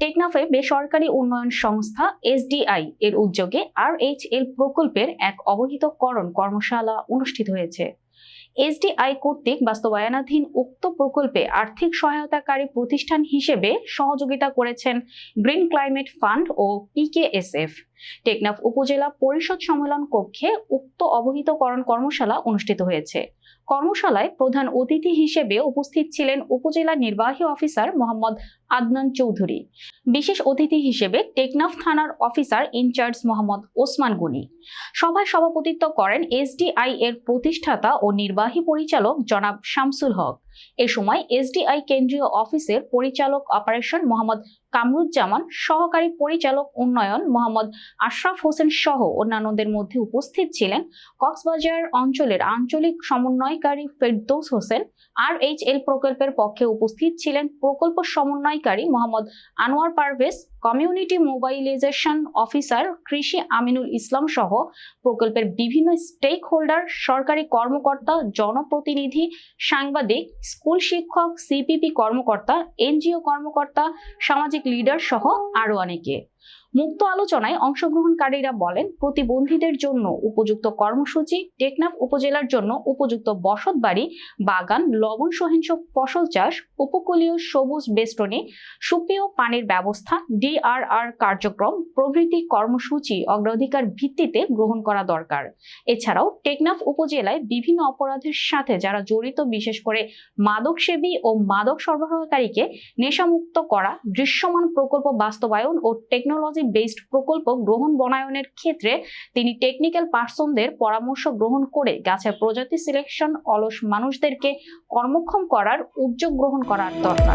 টেকনাফে বেসরকারি উন্নয়ন সংস্থা এসডিআই এর উদ্যোগে আর এইচ এল প্রকল্পের এক অবহিতকরণ কর্মশালা অনুষ্ঠিত হয়েছে। এসডিআই কর্তৃক বাস্তবায়নাধীন উক্ত প্রকল্পে আর্থিক সহায়তাকারী প্রতিষ্ঠান হিসেবে সহযোগিতা করেছেন গ্রিন ক্লাইমেট ফান্ড ও পিকেএসএফ। টেকনাফ উপজেলা পরিষদ সম্মেলন কক্ষে উক্ত অবহিতকরণ কর্মশালা অনুষ্ঠিত হয়েছে। কর্মশালায় প্রধান অতিথি হিসেবে উপস্থিত ছিলেন উপজেলা নির্বাহী অফিসার মোহাম্মদ আদনান চৌধুরী। বিশেষ অতিথি হিসেবে টেকনাফ থানার অফিসার ইনচার্জ মোহাম্মদ ওসমান গনি। সভায় সভাপতিত্ব করেন এসডিআই এর প্রতিষ্ঠাতা ও নির্বাহী পরিচালক জনাব শামসুল হক। এ সময় এসডিআই কেন্দ্রীয় অফিসের পরিচালক অপারেশন মোহাম্মদ কামরুজ্জামান, সহকারী পরিচালক উন্নয়ন মোহাম্মদ আশরাফ হোসেন সহ অন্যান্যদের মধ্যে উপস্থিত ছিলেন কক্সবাজার অঞ্চলের আঞ্চলিক সমন্বয়কারী Ferdous Hossain. R H L প্রকল্পের পক্ষে উপস্থিত ছিলেন প্রকল্প সমন্বয়কারী Mohammad Anwar Parvez, community mobilization officer কৃষি আমিনুল ইসলাম সহ প্রকল্পের বিভিন্ন স্টেক হোল্ডার সরকারি কর্মকর্তা, জনপ্রতিনিধি, সাংবাদিক স্কুল শিক্ষক সিপিপি কর্মকর্তা এনজিও কর্মকর্তা সামাজিক লিডার সহ আরও অনেকে। মুক্ত আলোচনায় অংশগ্রহণকারীরা বলেন, প্রতিবন্ধীদের জন্য উপযুক্ত কর্মসূচি, টেকনাফ উপজেলার জন্য উপযুক্ত বসত বাড়ি বাগান, লবণ সহিংস ফসল চাষ, উপকূলীয় সবুজ বেষ্টনী, সুপেয় পানির ব্যবস্থা, ডিআরআর কার্যক্রম, প্রভৃতি কর্মসূচি অগ্রাধিকার ভিত্তিতে গ্রহণ করা দরকার। এছাড়াও টেকনাফ উপজেলায় বিভিন্ন অপরাধের সাথে যারা জড়িত, বিশেষ করে মাদকসেবী ও মাদক সরবরাহকারীকে নেশামুক্ত করা, দৃশ্যমান প্রকল্প বাস্তবায়ন ও টেকনোলজি বেসড প্রকল্প গ্রহণ বনায়নের ক্ষেত্রে তিনি টেকনিক্যাল পার্সনদের পরামর্শ গ্রহণ করে গাছের প্রজাতি সিলেকশন অলস মানুষদেরকে কর্মক্ষম করার উদ্যোগ গ্রহণ করার দরকার।